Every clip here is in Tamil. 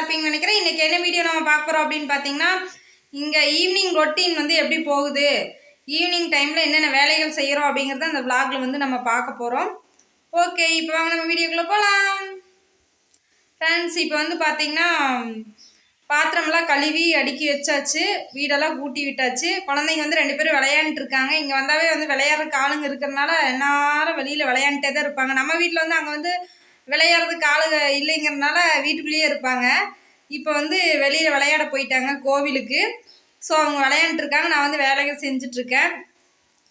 இருப்பீங்கன்னு நினைக்கிறேன். இன்றைக்கி என்ன வீடியோ நம்ம பார்க்க போகிறோம் அப்படின்னு பார்த்தீங்கன்னா இங்கே ஈவினிங் ரொட்டீன் வந்து எப்படி போகுது? ஈவினிங் டைமில் என்னென்ன வேலைகள் செய்கிறோம் அப்படிங்கிறத அந்த விளாகில் வந்து நம்ம பார்க்க போகிறோம் ஓகே இப்போ வாங்க நம்ம வீடியோக்குள்ளே போகலாம் ஃப்ரெண்ட்ஸ் இப்போ வந்து பார்த்திங்கன்னா பாத்திரமெல்லாம் கழுவி அடுக்கி வச்சாச்சு. வீடெல்லாம் கூட்டி விட்டாச்சு. குழந்தைங்க வந்து ரெண்டு பேரும் விளையாண்டுட்டு இருக்காங்க. இங்கே வந்தாவே வந்து விளையாடுறதுக்கு ஆளுங்க இருக்கிறதுனால எல்லாரும் வெளியில் விளையாண்டுட்டே தான் இருப்பாங்க. நம்ம வீட்டில் வந்து அங்கே வந்து விளையாடுறதுக்கு ஆளுங்க இல்லைங்கிறதுனால வீட்டுக்குள்ளேயே இருப்பாங்க. இப்போ வந்து வெளியில் விளையாட போயிட்டாங்க கோவிலுக்கு. ஸோ அவங்க விளையாண்டுருக்காங்க இருக்காங்க. நான் வந்து வேலைகள் செஞ்சிட்ருக்கேன்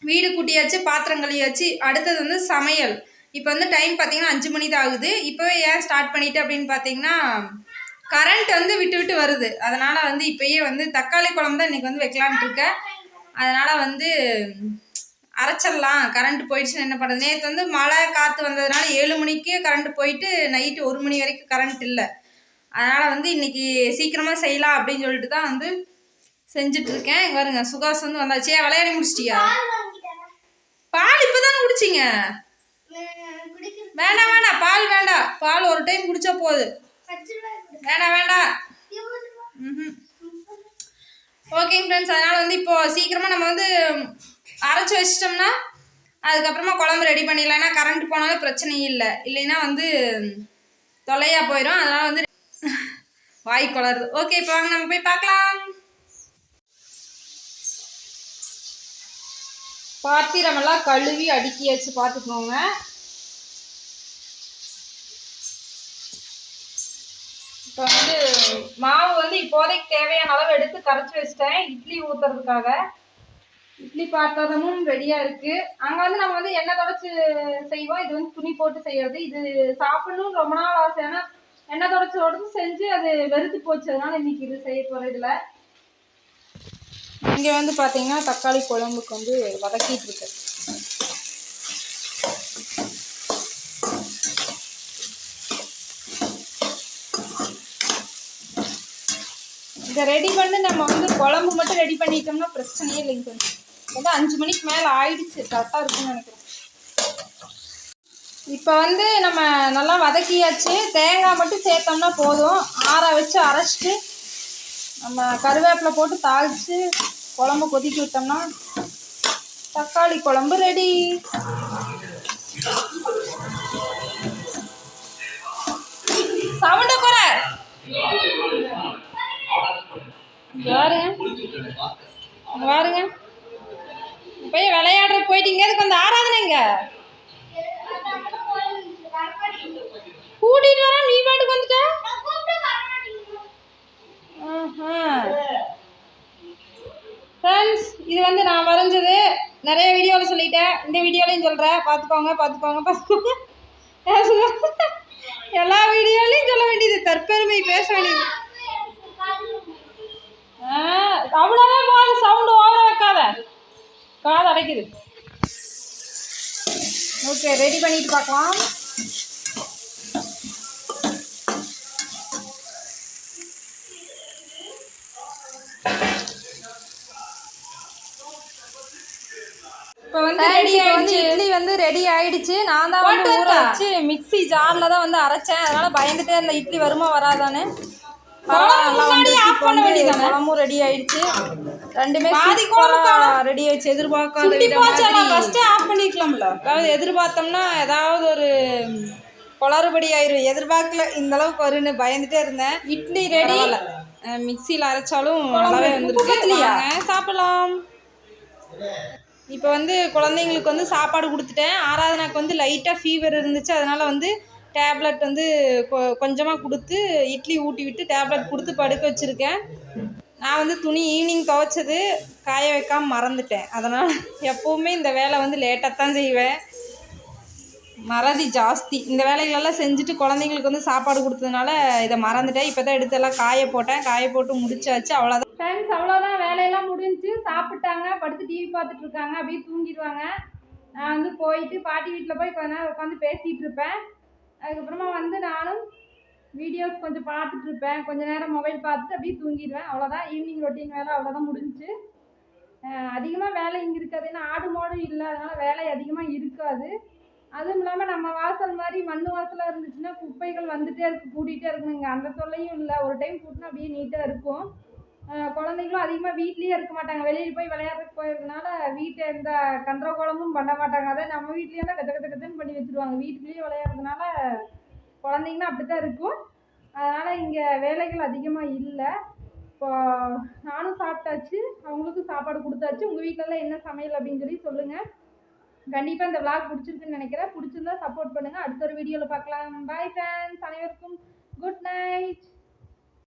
வீடு கூட்டியாச்சு பாத்திரம் கழுவியாச்சு. அடுத்தது வந்து சமையல். இப்போ வந்து டைம் பார்த்தீங்கன்னா அஞ்சு மணி தான் ஆகுது. இப்போவே ஏன் ஸ்டார்ட் பண்ணிட்டு அப்படின்னு பார்த்தீங்கன்னா கரண்ட் வந்து விட்டு விட்டு வருது. அதனால் வந்து இப்போயே வந்து தக்காளி குழம்பு தான் இன்றைக்கி வந்து வைக்கலான்ட்டு இருக்கேன். அதனால் வந்து அரைச்சிடலாம். கரண்ட் போயிடுச்சுன்னு என்ன பண்ணுறது நேற்று வந்து மழை காற்று வந்ததுனால ஏழு மணிக்கு கரண்ட் போயிட்டு நைட்டு ஒரு மணி வரைக்கும் கரண்ட் இல்லை. அதனால் வந்து இன்றைக்கி சீக்கிரமாக செய்யலாம் அப்படின்னு சொல்லிட்டு தான் வந்து செஞ்சிட்ருக்கேன். பாருங்க சுகாஸ் வந்து வந்தாச்சு. ஏன் விளையாடி முடிச்சிட்டியா? பால் இப்போ தானே குடிச்சிங்க? வேண்டாம் வேண்டாம் பால் வேண்டாம். பால் ஒரு டைம் குடிச்சா போகுது வேண்டாம். வேண்டாம் ம் ஓகேங்க ஃப்ரெண்ட்ஸ் அதனால் வந்து இப்போ சீக்கிரமாக நம்ம வந்து அரைச்சி வச்சிட்டோம்னா அதுக்கப்புறமா குழம்பு ரெடி பண்ணிடலாம். ஏன்னா கரண்ட் போனாலும் பிரச்சனை இல்லை. இல்லைன்னா வந்து தொல்லையாக போயிடும் அதனால் வந்து வாய் கொளருது ஓகே இப்போ வாங்க நம்ம போய் பார்க்கலாம். பாத்திரமெல்லாம் கழுவி அடுக்கி வச்சு பார்த்துக்கோங்க. இப்போ வந்து மாவு வந்து இப்போதைக்கு தேவையான அளவு எடுத்து கரைச்சி வச்சிட்டேன். இட்லி ஊற்றுறதுக்காக இட்லி பாத்திரமும் ரெடியாக இருக்குது அங்கே வந்து நம்ம வந்து எண்ணெய் தொடச்சி செய்வோம். இது வந்து துணி போட்டு செய்யறது. இது சாப்பிடணும்னு ரொம்ப நாள் ஆசை. ஏன்னா எண்ணெய் தொடச்சி தொடச்சி செஞ்சு அது வெறுத்து போச்சு. அதனால இன்னைக்கு இது செய்ய போகிற இதில். இங்கே வந்து பார்த்தீங்கன்னா தக்காளி குழம்புக்கு வந்து வதக்கிட்டு இருக்கு. இதை ரெடி பண்ணி நம்ம வந்து குழம்பு மட்டும் ரெடி பண்ணிட்டோம்னா பிரச்சனையே இல்லைங்க. கொஞ்சம் வந்து அஞ்சு மணிக்கு மேலே ஆயிடுச்சு. கரெக்டாக இருக்கும்னு நினைக்கிறேன். இப்போ வந்து நம்ம நல்லா வதக்கியாச்சு. தேங்காய் மட்டும் சேர்த்தோம்னா போதும். ஆற வச்சு அரைச்சிட்டு நம்ம கருவேப்பிலை போட்டு தாளித்து குழம்பு கொதிக்க விட்டோம்னா தக்காளி குழம்பு ரெடி சவுண்ட குறை பாருங்க. பாருங்க. போய் விளையாடுற போயிட்டீங்க. அதுக்கு வந்து ஆராதனைங்க கூட்டிட்டு வர நீ பாட்டுக்கு வந்துட்ட? ஃப்ரெண்ட்ஸ் இது வந்து நான் வரைஞ்சது. நிறைய வீடியோவில் சொல்லிட்டேன். இந்த வீடியோலையும் சொல்கிறேன் பார்த்துக்கோங்க பார்த்துக்கோங்க பார்த்துக்கோங்க. எல்லா வீடியோலையும் சொல்ல வேண்டியது தற்பெருமை பேச வேண்டியது. ஆ, அவ்வளோதான் போது சவுண்டு ஓவர வைக்காத. காது அடைக்குது. ஓகே ரெடி பண்ணிட்டு பார்க்கலாம். இப்போ வந்து ரெடி ஆயிடுச்சு. இட்லி வந்து ரெடி ஆயிடுச்சு. நான் தான் வந்து ஊற வச்சு மிக்ஸி ஜாரில் தான் வந்து அரைச்சேன். அதனால பயந்துட்டே இருந்த இட்லி வருமா வராதான்னு. குழம்பும் ரெடி ஆயிடுச்சு. ரெண்டுமே ரெடி ஆயிடுச்சு. எதிர்பார்க்காத ஆஃப் பண்ணிக்கலாம்ல. அதாவது எதிர்பார்த்தோம்னா ஏதாவது ஒரு குளறுபடி ஆயிரும். எதிர்பார்க்கல இந்த அளவுக்கு வரும்னு பயந்துட்டே இருந்தேன். இட்லி ரெடி மிக்சியில் அரைச்சாலும் நல்லாவே வந்துருக்கு. சாப்பிடலாம். இப்போ வந்து குழந்தைங்களுக்கு வந்து சாப்பாடு கொடுத்துட்டேன். ஆராதனாக்கு வந்து லைட்டாக ஃபீவர் இருந்துச்சு. அதனால் வந்து டேப்லெட் வந்து கொ கொஞ்சமாக கொடுத்து இட்லி ஊட்டி விட்டு டேப்லெட் கொடுத்து படுக்க வச்சுருக்கேன். நான் வந்து துணி ஈவினிங் துவைச்சது காய வைக்காம மறந்துட்டேன். அதனால் எப்போவுமே இந்த வேலை வந்து லேட்டாக தான் செய்வேன். மறதி ஜாஸ்தி. இந்த வேலைகளெல்லாம் செஞ்சுட்டு குழந்தைங்களுக்கு வந்து சாப்பாடு கொடுத்ததுனால இதை மறந்துட்டேன். இப்போ தான் எடுத்து எல்லாம் காய போட்டேன். காய போட்டு முடிச்சாச்சு. அவ்வளோதான் ஃப்ரெண்ட்ஸ் அவ்வளோதான் வேலையெல்லாம் முடிஞ்சு சாப்பிட்டாங்க. படுத்து டிவி பார்த்துட்டு இருக்காங்க. அப்படியே தூங்கிடுவாங்க. நான் வந்து போயிட்டு பாட்டி வீட்டில் போய் கொஞ்ச நேரம் உட்காந்து பேசிகிட்டு இருப்பேன். அதுக்கப்புறமா வந்து நானும் வீடியோஸ் கொஞ்சம் பார்த்துட்டு இருப்பேன். கொஞ்ச நேரம் மொபைல் பார்த்துட்டு அப்படியே தூங்கிடுவேன். அவ்வளோதான் ஈவினிங் ரொட்டீன் வேலை அவ்வளோதான் முடிஞ்சுச்சு அதிகமாக வேலை இங்கே இருக்காது. ஏன்னா ஆடு மாடும் இல்லை. அதனால் வேலை அதிகமாக இருக்காது. அதுவும் இல்லாமல் நம்ம வாசல் மாதிரி மண் வாசலாக இருந்துச்சுன்னா குப்பைகள் வந்துகிட்டே இருக்கு. கூட்டிகிட்டே இருக்கணுங்க அந்த தொல்லையும் இல்லை. ஒரு டைம் கூட்டினா அப்படியே நீட்டாக இருக்கும். குழந்தைங்களும் அதிகமாக வீட்லேயே இருக்க மாட்டாங்க. வெளியில் போய் விளையாடுறதுக்கு போயிருந்தனால வீட்டை எந்த கந்தரகோலமும் பண்ண மாட்டாங்க. அதை நம்ம வீட்லேயே தான் கத்த கத்த கத்தன்னு பண்ணி வச்சுருவாங்க. வீட்டுக்குள்ளேயே விளையாடுறதுனால குழந்தைங்கன்னா அப்படி தான் இருக்கும். அதனால் இங்கே வேலைகள் அதிகமாக இல்லை. இப்போ நானும் சாப்பிட்டாச்சு. அவங்களுக்கும் சாப்பாடு கொடுத்தாச்சு. உங்கள் வீட்டிலலாம் என்ன சமையல் அப்படின்னு சொல்லி சொல்லுங்கள் கண்டிப்பாக இந்த விளாக் பிடிச்சிருக்குன்னு நினைக்கிறேன். பிடிச்சிருந்தா சப்போர்ட் பண்ணுங்கள் அடுத்த ஒரு வீடியோவில் பார்க்கலாம். பாய் ஃப்ரெண்ட்ஸ் அனைவருக்கும் குட் நைட்